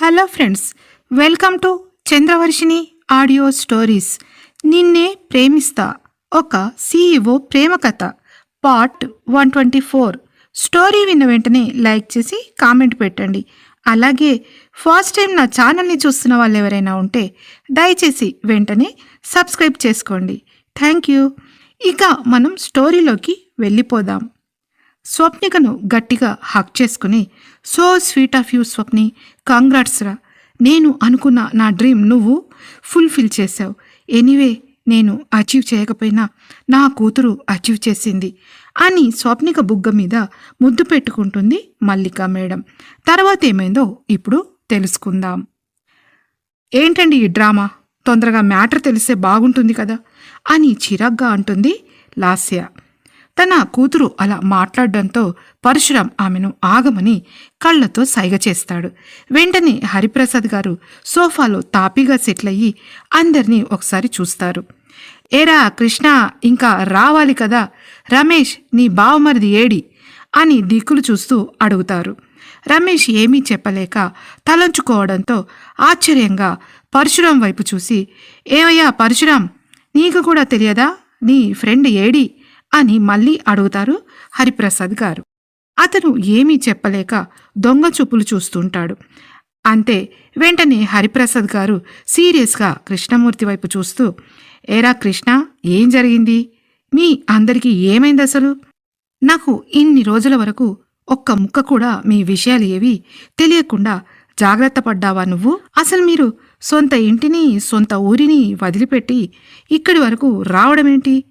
Hello friends welcome to Chandravarshini audio stories. నిన్నే ప్రేమిస్తా ఒక సీఈఓ ప్రేమ కథ part one twenty four. Story విన్న వెంటనే లైక్ చేసి కామెంట్ పెట్టండి. అలాగే ఫస్ట్ టైం నా ఛానల్ని చూస్తున్న వాళ్ళు ఎవరైనా ఉంటే దయచేసి వెంటనే సబ్స్క్రైబ్ చేసుకోండి. Thank you. ఇక మనం స్టోరీలోకి వెళ్ళిపోదాం. స్వప్నికను గట్టిగా హక్ చేసుకుని so sweet of you Swapni congrats రా. నేను అనుకున్న నా డ్రీమ్ నువ్వు ఫుల్ఫిల్ చేసావు ఎనీవే నేను అచీవ్ చేయకపోయినా నా కూతురు అచీవ్ చేసింది అని స్వప్నిక బుగ్గ మీద ముద్దు పెట్టుకుంటుంది మల్లిక మేడం. తర్వాత ఏమైందో ఇప్పుడు తెలుసుకుందాం. ఏంటండి ఈ డ్రామా? తొందరగా మ్యాటర్ తెలిస్తే బాగుంటుంది కదా అని చిరాగ్గా అంటుంది లాస్య. తన కూతురు అలా మాట్లాడడంతో పరశురాం ఆమెను ఆగమని కళ్ళతో సైగ చేస్తాడు. వెంటనే హరిప్రసాద్ గారు సోఫాలో తాపీగా సెటిల్ అయ్యి అందరినీ ఒకసారి చూస్తారు. ఏరా కృష్ణ ఇంకా రావాలి కదా? రమేష్ నీ బావమరిది ఏడి? అని దిక్కులు చూస్తూ అడుగుతారు. రమేష్ ఏమీ చెప్పలేక తలంచుకోవడంతో ఆశ్చర్యంగా పరశురాం వైపు చూసి ఏమయ్యా పరశురాం నీకు కూడా తెలియదా? నీ ఫ్రెండ్ ఏడి? అని మళ్ళీ అడుగుతారు హరిప్రసాద్ గారు. అతను ఏమీ చెప్పలేక దొంగ చూపులు చూస్తుంటాడు. అంతే వెంటనే హరిప్రసాద్ గారు సీరియస్గా కృష్ణమూర్తి వైపు చూస్తూ ఏరా కృష్ణ ఏం జరిగింది? మీ అందరికీ ఏమైంది అసలు? నాకు ఇన్ని రోజుల వరకు ఒక్క ముక్క కూడా మీ విషయాలు ఏవి తెలియకుండా జాగ్రత్త పడ్డావా నువ్వు? అసలు మీరు సొంత ఇంటిని సొంత ఊరిని వదిలిపెట్టి ఇక్కడి వరకు రావడమేంటి?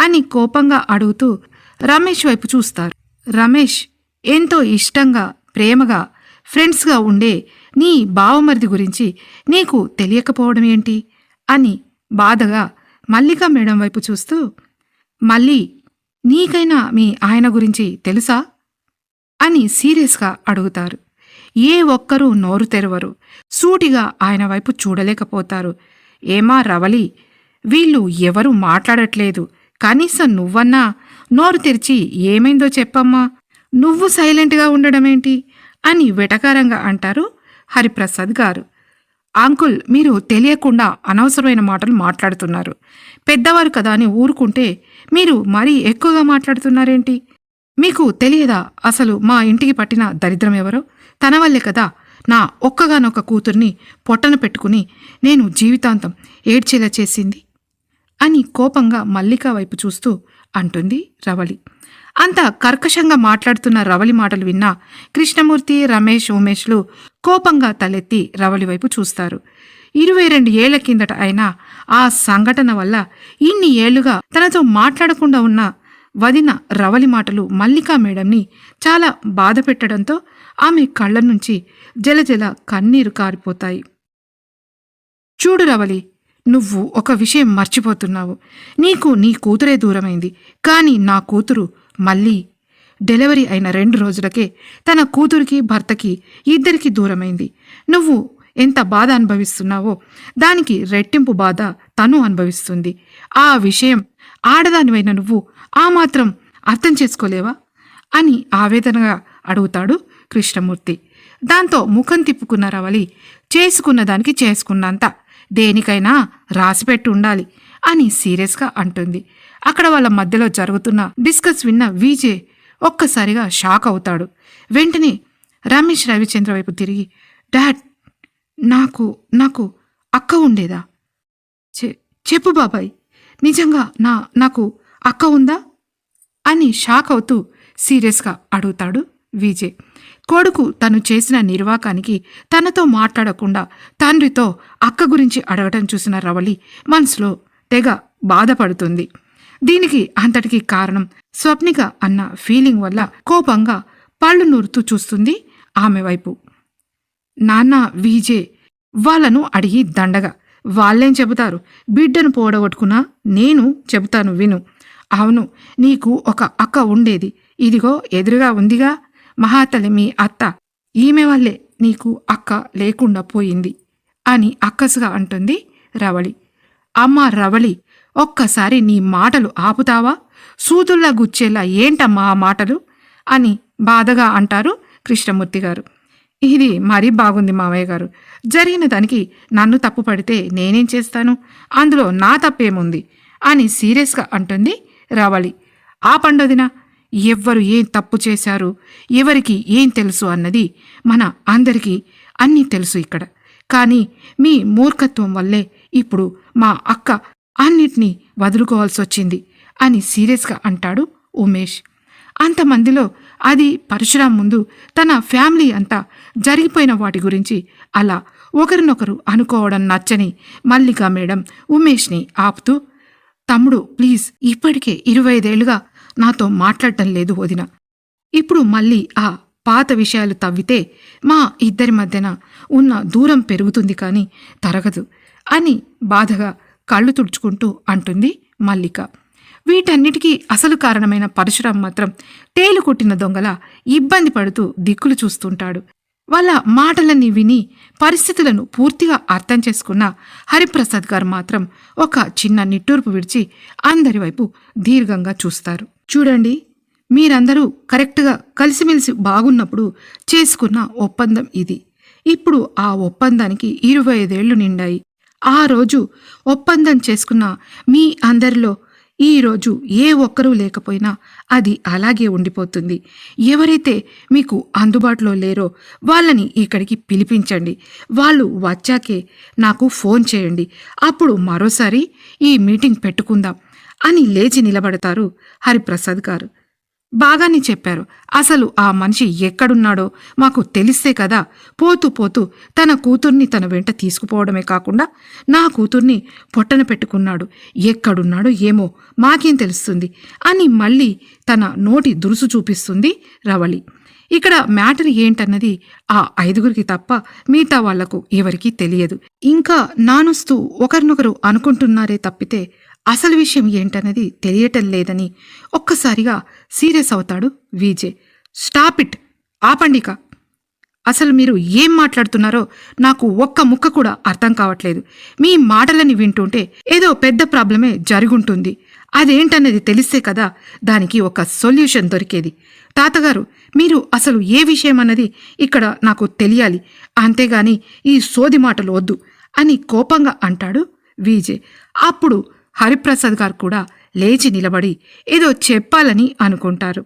అని కోపంగా అడుగుతూ రమేష్ వైపు చూస్తారు. రమేష్ ఎంతో ఇష్టంగా ప్రేమగా ఫ్రెండ్స్గా ఉండే నీ బావమరిది గురించి నీకు తెలియకపోవడం ఏంటి? అని బాధగా మల్లిక మేడం వైపు చూస్తూ మళ్ళీ నీకైనా మీ ఆయన గురించి తెలుసా? అని సీరియస్గా అడుగుతారు. ఏ ఒక్కరూ నోరు తెరవరు. సూటిగా ఆయన వైపు చూడలేకపోతారు. ఏమా రవలి వీళ్ళు ఎవరూ మాట్లాడట్లేదు. కనీసం నువ్వన్నా. నోరు తెరిచి ఏమైందో చెప్పమ్మా. నువ్వు సైలెంట్గా ఉండడమేంటి? అని వెటకారంగా అంటారు హరిప్రసాద్ గారు. అంకుల్ మీరు తెలియకుండా అనవసరమైన మాటలు మాట్లాడుతున్నారు. పెద్దవారు కదా అని ఊరుకుంటే మీరు మరీ ఎక్కువగా మాట్లాడుతున్నారేంటి? మీకు తెలియదా అసలు మా ఇంటికి పట్టిన దరిద్రం ఎవరో? తన వల్లే కదా నా ఒక్కగానొక్క కూతుర్ని పొట్టన పెట్టుకుని నేను జీవితాంతం ఏడ్చేలా చేసింది? అని కోపంగా మల్లిక వైపు చూస్తూ అంటుంది రవళి. అంత కర్కశంగా మాట్లాడుతున్న రవళి మాటలు విన్నా కృష్ణమూర్తి రమేష్ ఉమేష్లు కోపంగా తలెత్తి రవళి వైపు చూస్తారు. ఇరవై రెండు ఏళ్ళ కిందట అయినా ఆ సంఘటన వల్ల ఇన్ని ఏళ్ళుగా తనతో మాట్లాడకుండా ఉన్న వదిన రవలి మాటలు మల్లికా మేడంని చాలా బాధ పెట్టడంతో ఆమె కళ్ళ నుంచి జలజల కన్నీరు కారిపోతాయి. చూడు రవలి నువ్వు ఒక విషయం మర్చిపోతున్నావు. నీకు నీ కూతురే దూరమైంది. కానీ నా కూతురు మళ్ళీ డెలివరీ అయిన రెండు రోజులకే తన కూతురికి భర్తకి ఇద్దరికి దూరమైంది. నువ్వు ఎంత బాధ అనుభవిస్తున్నావో దానికి రెట్టింపు బాధ తను అనుభవిస్తుంది. ఆ విషయం ఆడదానివైన నువ్వు ఆ మాత్రం అర్థం చేసుకోలేవా? అని ఆవేదనగా అడుగుతాడు కృష్ణమూర్తి. దాంతో ముఖం తిప్పుకున్న రవలి చేసుకున్న దానికి చేసుకున్నంత దేనికైనా రాసిపెట్టి ఉండాలి అని సీరియస్గా అంటుంది. అక్కడ వాళ్ళ మధ్యలో జరుగుతున్న డిస్కస్ విన్న విజే ఒక్కసారిగా షాక్ అవుతాడు. వెంటనే రమేష్ రవిచంద్ర వైపు తిరిగి డాడ్ నాకు నాకు అక్క ఉండేదా? చె చెప్పు బాబాయ్ నిజంగా నా నాకు అక్క ఉందా? అని షాక్ అవుతూ సీరియస్గా అడుగుతాడు. విజయ్. కొడుకు తను చేసిన నిర్వాకానికి తనతో మాట్లాడకుండా తండ్రితో అక్క గురించి అడగటం చూసిన రవళి మనసులో తెగ బాధపడుతుంది. దీనికి అంతటికి కారణం స్వప్నిక అన్న ఫీలింగ్ వల్ల కోపంగా పళ్ళు నూరుతూ చూస్తుంది ఆమె వైపు. నాన్న వీజే వాళ్ళను అడిగి దండగా వాళ్ళేం చెబుతారు? బిడ్డను పోడగొట్టుకున్నా నేను చెబుతాను విను. అవును నీకు ఒక అక్క ఉండేది. ఇదిగో ఎదురుగా ఉందిగా. మహాతలి మీ అత్త ఈమె వల్లే నీకు అక్క లేకుండా పోయింది అని అక్కసుగా అంటుంది రవళి. అమ్మ రవళి ఒక్కసారి నీ మాటలు ఆపుతావా? సూదుల్లా గుచ్చేలా ఏంటమ్మా ఆ మాటలు? అని బాధగా అంటారు కృష్ణమూర్తి గారు. ఇది మరీ బాగుంది మావయ్య గారు. జరిగిన దానికి నన్ను తప్పు పడితే నేనేం చేస్తాను? అందులో నా తప్పేముంది? అని సీరియస్గా అంటుంది రవళి. ఆ పండదిన ఎవ్వరు ఏం తప్పు చేశారు ఎవరికి ఏం తెలుసు అన్నది మన అందరికీ అన్నీ తెలుసు ఇక్కడ. కానీ మీ మూర్ఖత్వం వల్లే ఇప్పుడు మా అక్క అన్నిటినీ వదులుకోవాల్సి వచ్చింది అని సీరియస్గా అంటాడు ఉమేష్. అంతమందిలో అది పరశురాం ముందు తన ఫ్యామిలీ అంతా జరిగిపోయిన వాటి గురించి అలా ఒకరినొకరు అనుకోవడం నచ్చని మల్లిక మేడం ఉమేష్ని ఆపుతూ తమ్ముడు ప్లీజ్ ఇప్పటికే ఇరవై ఐదేళ్ళుగా నాతో మాట్లాడటం లేదు వదిన. ఇప్పుడు మళ్ళీ ఆ పాత విషయాలు తవ్వితే మా ఇద్దరి మధ్యన ఉన్న దూరం పెరుగుతుంది కానీ తరగదు అని బాధగా కళ్ళు తుడుచుకుంటూ అంటుంది మల్లిక. వీటన్నిటికీ అసలు కారణమైన పరశురాం మాత్రం తేలు కొట్టిన దొంగల ఇబ్బంది పడుతూ దిక్కులు చూస్తుంటాడు. వాళ్ళ మాటలన్నీ విని పరిస్థితులను పూర్తిగా అర్థం చేసుకున్న హరిప్రసాద్ గారు మాత్రం ఒక చిన్న నిట్టూర్పు విడిచి అందరి వైపు దీర్ఘంగా చూస్తారు. చూడండి మీరందరూ కరెక్ట్గా కలిసిమెలిసి బాగున్నప్పుడు చేసుకున్న ఒప్పందం ఇది. ఇప్పుడు ఆ ఒప్పందానికి ఇరవై ఐదేళ్ళు నిండాయి. ఆ రోజు ఒప్పందం చేసుకున్న మీ అందరిలో ఈ రోజు ఏ ఒక్కరూ లేకపోయినా అది అలాగే ఉండిపోతుంది. ఎవరైతే మీకు అందుబాటులో లేరో వాళ్ళని ఇక్కడికి పిలిపించండి. వాళ్ళు వచ్చాకే నాకు ఫోన్ చేయండి. అప్పుడు మరోసారి ఈ మీటింగ్ పెట్టుకుందాం. అని లేచి నిలబడతారు హరిప్రసాద్ గారు. బాగానే చెప్పారు. అసలు ఆ మనిషి ఎక్కడున్నాడో మాకు తెలిస్తే కదా పోతూ పోతూ తన కూతుర్ని తన వెంట తీసుకుపోవడమే కాకుండా నా కూతుర్ని పొట్టన పెట్టుకున్నాడు. ఎక్కడున్నాడో ఏమో మాకేం తెలుస్తుంది అని మళ్ళీ తన నోటి దురుసు చూపిస్తుంది రవళి. ఇక్కడ మ్యాటర్ ఏంటన్నది ఆ ఐదుగురికి తప్ప మిగతా వాళ్ళకు ఎవరికీ తెలియదు. ఇంకా నానుస్తూ ఒకరినొకరు అనుకుంటున్నారే తప్పితే అసలు విషయం ఏంటన్నది తెలియటం లేదని ఒక్కసారిగా సీరియస్ అవుతాడు విజే స్టాప్ ఇట్. ఆపండిక అసలు మీరు ఏం మాట్లాడుతున్నారో నాకు ఒక్క ముక్క కూడా అర్థం కావట్లేదు. మీ మాటలని వింటుంటే ఏదో పెద్ద ప్రాబ్లమే జరుగుంటుంది. అదేంటన్నది తెలిస్తే కదా దానికి ఒక సొల్యూషన్ దొరికేది. తాతగారు మీరు అసలు ఏ విషయం అన్నది ఇక్కడ నాకు తెలియాలి. అంతేగాని ఈ సోది మాటలు వద్దు అని కోపంగా అంటాడు విజే అప్పుడు హరిప్రసాద్ గారు కూడా లేచి నిలబడి ఏదో చెప్పాలని అనుకుంటారు.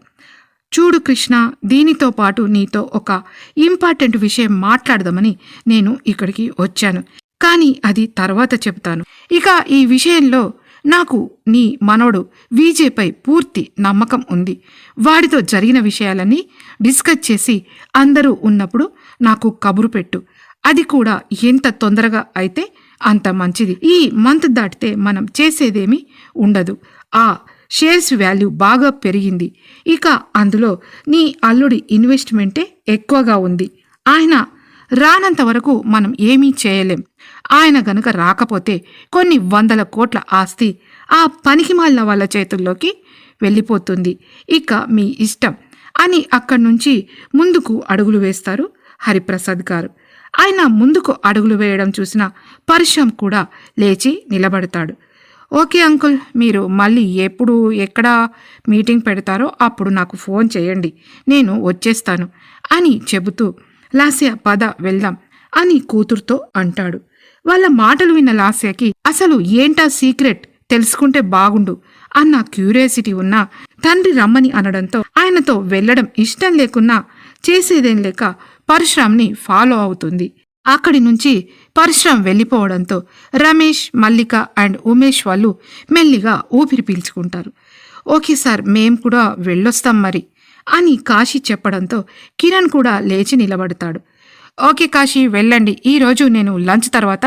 చూడు కృష్ణ దీనితో పాటు నీతో ఒక ఇంపార్టెంట్ విషయం మాట్లాడదామని నేను ఇక్కడికి వచ్చాను. కానీ అది తర్వాత చెప్తాను. ఇక ఈ విషయంలో నాకు నీ మనవడు విజేపై పూర్తి నమ్మకం ఉంది. వాడితో జరిగిన విషయాలన్నీ డిస్కస్ చేసి అందరూ ఉన్నప్పుడు నాకు కబురు పెట్టు. అది కూడా ఎంత తొందరగా అయితే అంత మంచిది. ఈ మంత్ దాటితే మనం చేసేదేమీ ఉండదు. ఆ షేర్స్ వాల్యూ బాగా పెరిగింది. ఇక అందులో నీ అల్లుడి ఇన్వెస్ట్మెంటే ఎక్కువగా ఉంది. ఆయన రానంత వరకు మనం ఏమీ చేయలేం. ఆయన గనుక రాకపోతే కొన్ని వందల కోట్ల ఆస్తి ఆ పనికిమాలిన వాళ్ళ చేతుల్లోకి వెళ్ళిపోతుంది. ఇక మీ ఇష్టం అని అక్కడి నుంచి ముందుకు అడుగులు వేస్తారు హరిప్రసాద్ గారు. ఆయన ముందుకు అడుగులు వేయడం చూసిన పరశురామ్ కూడా లేచి నిలబడతాడు. ఓకే అంకుల్ మీరు మళ్ళీ ఎప్పుడు ఎక్కడ మీటింగ్ పెడతారో అప్పుడు నాకు ఫోన్ చేయండి. నేను వచ్చేస్తాను అని చెబుతూ లాస్య పద వెళ్దాం అని కూతురుతో అంటాడు. వాళ్ళ మాటలు విన్న లాస్యకి అసలు ఏంటా సీక్రెట్? తెలుసుకుంటే బాగుండు అన్న క్యూరియాసిటీ ఉన్నా తండ్రి రమ్మని అనడంతో ఆయనతో వెళ్ళడం ఇష్టం లేకున్నా చేసేదేం లేక పరశురామ్ని ఫాలో అవుతుంది. అక్కడి నుంచి పరశురామ్ వెళ్ళిపోవడంతో రమేష్ మల్లిక అండ్ ఉమేష్ వాళ్ళు మెల్లిగా ఊపిరి పీల్చుకుంటారు. ఓకే సార్ మేం కూడా వెళ్ళొస్తాం మరి అని కాశీ చెప్పడంతో కిరణ్ కూడా లేచి నిలబడతాడు. ఓకే కాశీ వెళ్ళండి. ఈరోజు నేను లంచ్ తర్వాత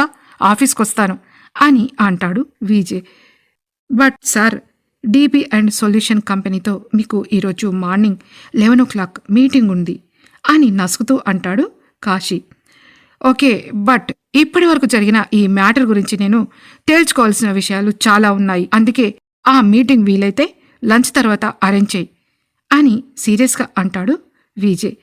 ఆఫీస్కి వస్తాను అని అంటాడు Vijay. But sir DB and solution కంపెనీతో మీకు ఈరోజు morning eleven o'clock meeting ఉంది అని నసుకుతూ అంటాడు కాశీ. ఓకే బట్ ఇప్పటి వరకు జరిగిన ఈ మ్యాటర్ గురించి నేను తేల్చుకోవాల్సిన విషయాలు చాలా ఉన్నాయి. అందుకే ఆ మీటింగ్ వీలైతే లంచ్ తర్వాత అరేంజ్ చేయి అని సీరియస్గా అంటాడు విజయ్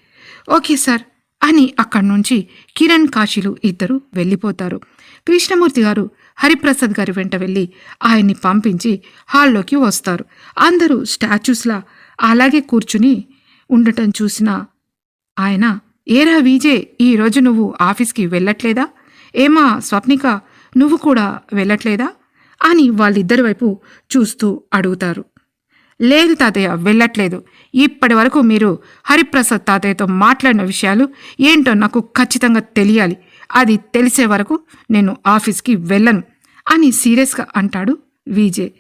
ఓకే సార్ అని అక్కడి నుంచి కిరణ్ కాశీలు ఇద్దరు వెళ్ళిపోతారు. కృష్ణమూర్తి గారు హరిప్రసాద్ గారి వెంట వెళ్ళి ఆయన్ని పంపించి హాల్లోకి వస్తారు. అందరూ స్టాచ్యూస్లా అలాగే కూర్చుని ఉండటం చూసిన ఆయన ఏరా విజే ఈరోజు నువ్వు ఆఫీస్కి వెళ్ళట్లేదా? ఏమా స్వప్నిక నువ్వు కూడా వెళ్ళట్లేదా? అని వాళ్ళిద్దరి వైపు చూస్తూ అడుగుతారు. లేదు తాతయ్య వెళ్ళట్లేదు. ఇప్పటి వరకు మీరు హరిప్రసాద్ తాతయ్యతో మాట్లాడిన విషయాలు ఏంటో నాకు ఖచ్చితంగా తెలియాలి. అది తెలిసే వరకు నేను ఆఫీస్కి వెళ్ళను అని సీరియస్గా అంటాడు విజయ్.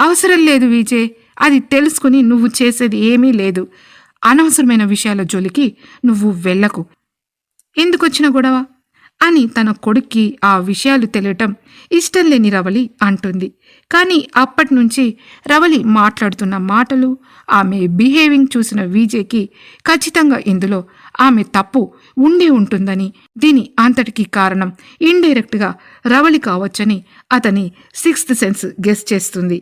అవసరం లేదు విజయ్ అది తెలుసుకుని నువ్వు చేసేది ఏమీ లేదు. అనవసరమైన విషయాల జోలికి నువ్వు వెళ్ళకు. ఎందుకొచ్చిన గొడవ? అని తన కొడుక్కి ఆ విషయాలు తెలియటం ఇష్టం లేని రవలి అంటుంది. కానీ అప్పటి నుంచి రవలి మాట్లాడుతున్న మాటలు ఆమె బిహేవింగ్ చూసిన విజయ్కి ఖచ్చితంగా ఇందులో ఆమె తప్పు ఉండి ఉంటుందని దీని అంతటికీ కారణం ఇండైరెక్ట్గా రవలి కావచ్చని అతని సిక్స్త్ సెన్స్ గెస్ చేస్తుంది.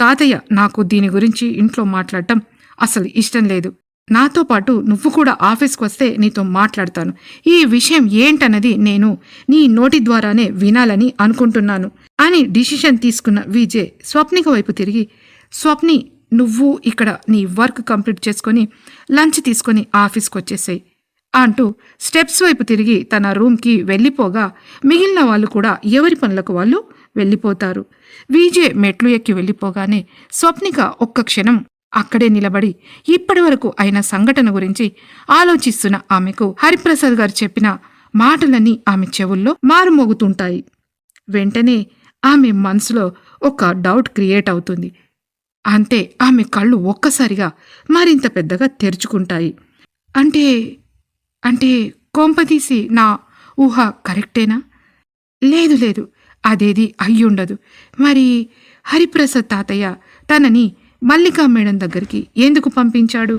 తాతయ్య నాకు దీని గురించి ఇంట్లో మాట్లాడటం అసలు ఇష్టం లేదు. నాతో పాటు నువ్వు కూడా ఆఫీస్కి వస్తే నీతో మాట్లాడతాను. ఈ విషయం ఏంటన్నది నేను నీ నోటి ద్వారానే వినాలని అనుకుంటున్నాను అని డిసిషన్ తీసుకున్న విజయ్ స్వప్నిక వైపు తిరిగి స్వప్ని నువ్వు ఇక్కడ నీ వర్క్ కంప్లీట్ చేసుకొని లంచ్ తీసుకొని ఆఫీస్కి వచ్చేసాయి అంటూ స్టెప్స్ వైపు తిరిగి తన రూమ్కి వెళ్ళిపోగా మిగిలిన వాళ్ళు కూడా ఎవరి పనులకు వాళ్ళు వెళ్ళిపోతారు. విజయ్ మెట్లు ఎక్కి వెళ్ళిపోగానే స్వప్నిక ఒక్క క్షణం అక్కడే నిలబడి ఇప్పటి వరకు అయిన సంఘటన గురించి ఆలోచిస్తున్న ఆమెకు హరిప్రసాద్ గారు చెప్పిన మాటలన్నీ ఆమె చెవుల్లో మారుమోగుతుంటాయి. వెంటనే ఆమె మనసులో ఒక డౌట్ క్రియేట్ అవుతుంది. అంతే ఆమె కళ్ళు ఒక్కసారిగా మరింత పెద్దగా తెరుచుకుంటాయి. అంటే అంటే కొంపతీసి నా ఊహ కరెక్టేనా? లేదు లేదు అదేది అయ్యుండదు. మరి హరిప్రసాద్ తాతయ్య తనని మల్లికా మేడం దగ్గరికి ఎందుకు పంపించాడు?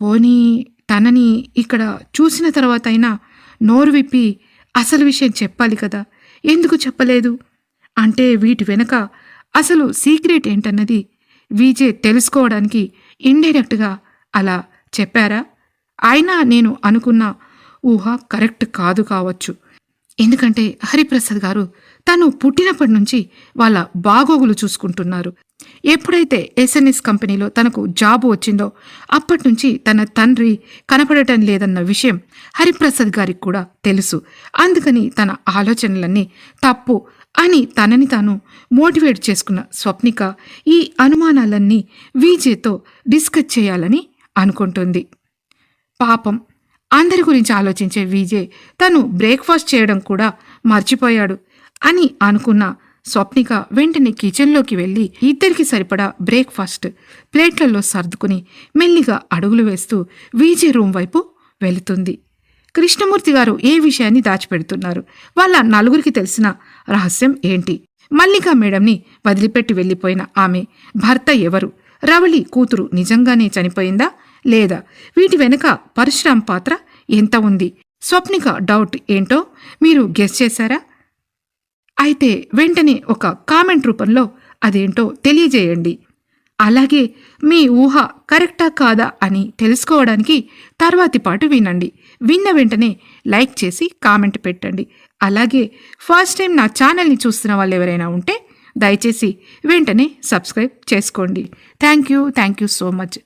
పోనీ తనని ఇక్కడ చూసిన తర్వాత అయినా నోరు విప్పి అసలు విషయం చెప్పాలి కదా ఎందుకు చెప్పలేదు? అంటే వీటి వెనక అసలు సీక్రెట్ ఏంటన్నది విజే తెలుసుకోవడానికి ఇండైరెక్ట్గా అలా చెప్పారా? అయినా నేను అనుకున్న ఊహ కరెక్ట్ కాదు కావచ్చు. ఎందుకంటే హరిప్రసాద్ గారు తను పుట్టినప్పటి నుంచి వాళ్ళ బాగోగులు చూసుకుంటున్నారు. ఎప్పుడైతే ఎస్ఎన్ఎస్ కంపెనీలో తనకు జాబ్ వచ్చిందో అప్పటి నుంచి తన తండ్రి కనపడటం లేదన్న విషయం హరిప్రసాద్ గారికి కూడా తెలుసు. అందుకని తన ఆలోచనలన్నీ తప్పు అని తనని తాను మోటివేట్ చేసుకున్న స్వప్నిక ఈ అనుమానాలన్నీ విజయ్తో డిస్కస్ చేయాలని అనుకుంటుంది. పాపం అందరి గురించి ఆలోచించే విజయ్ తను బ్రేక్ఫాస్ట్ చేయడం కూడా మర్చిపోయాడు. అని అనుకున్న స్వప్నిక వెంటనే కిచెన్లోకి వెళ్ళి ఇద్దరికి సరిపడా బ్రేక్ఫాస్ట్ ప్లేట్లలో సర్దుకుని మెల్లిగా అడుగులు వేస్తూ వీజే రూమ్ వైపు వెళుతుంది. కృష్ణమూర్తి గారు ఏ విషయాన్ని దాచిపెడుతున్నారు? వాళ్ళ నలుగురికి తెలిసిన రహస్యం ఏంటి? మల్లికా మేడంని వదిలిపెట్టి వెళ్ళిపోయిన ఆమె భర్త ఎవరు? రవళి కూతురు నిజంగానే చనిపోయిందా లేదా? వీటి వెనుక పరశురాం పాత్ర ఎంత ఉంది? స్వప్నిక డౌట్ ఏంటో మీరు గెస్ చేశారా? అయితే వెంటనే ఒక కామెంట్ రూపంలో అదేంటో తెలియజేయండి. అలాగే మీ ఊహ కరెక్టా కాదా అని తెలుసుకోవడానికి తర్వాతి పాటు వినండి. విన్న వెంటనే లైక్ చేసి కామెంట్ పెట్టండి. అలాగే ఫస్ట్ టైం నా ఛానల్ని చూస్తున్న వాళ్ళు ఎవరైనా ఉంటే దయచేసి వెంటనే సబ్స్క్రైబ్ చేసుకోండి. Thank you thank you so much.